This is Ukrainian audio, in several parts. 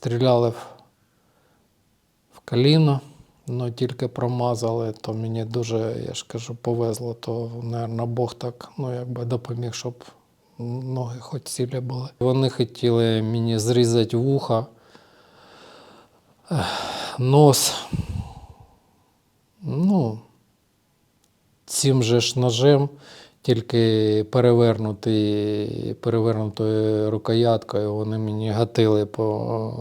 стріляли в, коліно, ну тільки промазали, то мені дуже, я ж кажу, повезло, то, мабуть, Бог так ну, якби допоміг, щоб ноги хоч цілі були. Вони хотіли мені зрізати вуха, нос. Ну, цим же ж ножем, тільки перевернутий, перевернутою рукояткою, вони мені гатили по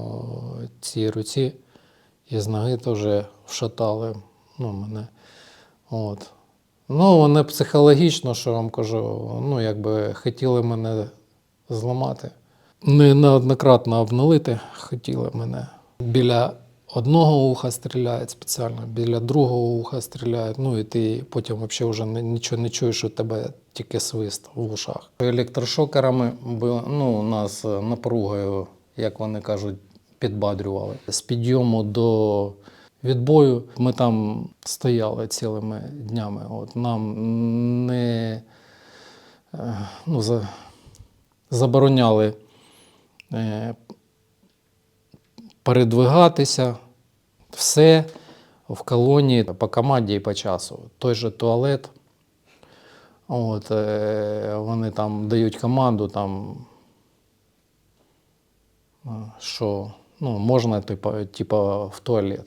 цій руці і з ноги теж вшатали ну, мене. От. Ну, вони психологічно, що вам кажу, ну, якби хотіли мене зламати. Не неоднократно обнулити хотіли мене. Біля одного уха стріляють спеціально, біля другого уха стріляють. Ну і ти потім взагалі вже нічого не чуєш, у тебе тільки свист в ушах. Електрошокерами ну, нас напругою, як вони кажуть, підбадрювали. З підйому до відбою ми там стояли цілими днями. От, нам не е, ну, за, забороняли е, передвигатися, все в колонії по команді і по часу. Той же туалет. От, е, вони там дають команду, там, що ну, можна типу, типу, в туалет.